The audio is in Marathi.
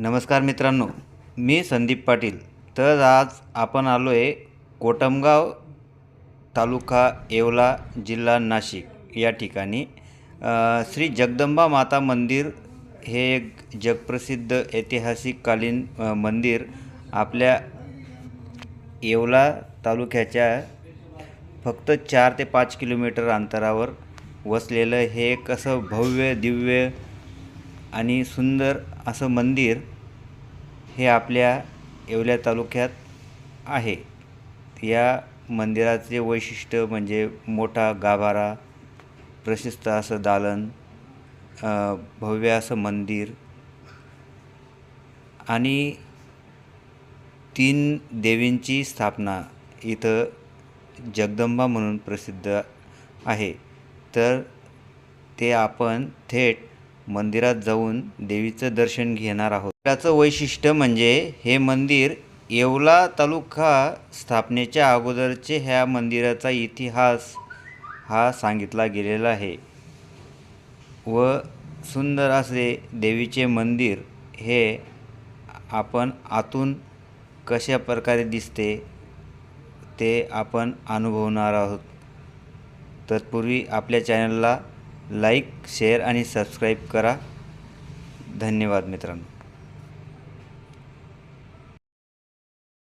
नमस्कार मित्रांनो मी संदीप पाटील. तर आज आपण आलो आहे कोटमगाव तालुका येवला जिल्हा नाशिक या ठिकाणी. श्री जगदंबा माता मंदिर हे एक जगप्रसिद्ध ऐतिहासिककालीन मंदिर आपल्या येवला तालुक्याच्या फक्त चार ते पाच किलोमीटर अंतरावर वसलेलं हे एक असं भव्य दिव्य आणि सुंदर असं मंदिर हे आपल्या येवल्या तालुक्यात आहे. या मंदिराचे वैशिष्ट्य म्हणजे मोठा गाभारा प्रशस्त असं दालन भव्य असं मंदिर आणि तीन देवींची स्थापना इथं जगदंबा म्हणून प्रसिद्ध आहे. तर ते आपण थेट मंदिरात जाऊन देवीचं दर्शन घेणार आहोत. त्याचं वैशिष्ट्य म्हणजे हे मंदिर येवला तालुका स्थापनेच्या अगोदरचे ह्या मंदिराचा इतिहास हा सांगितला गेलेला आहे. व सुंदर असे देवीचे मंदिर हे आपण आतून कशा प्रकारे दिसते ते आपण अनुभवणार आहोत. तत्पूर्वी आपल्या चॅनलला लाईक शेअर आणि सबस्क्राईब करा. धन्यवाद मित्रांनो.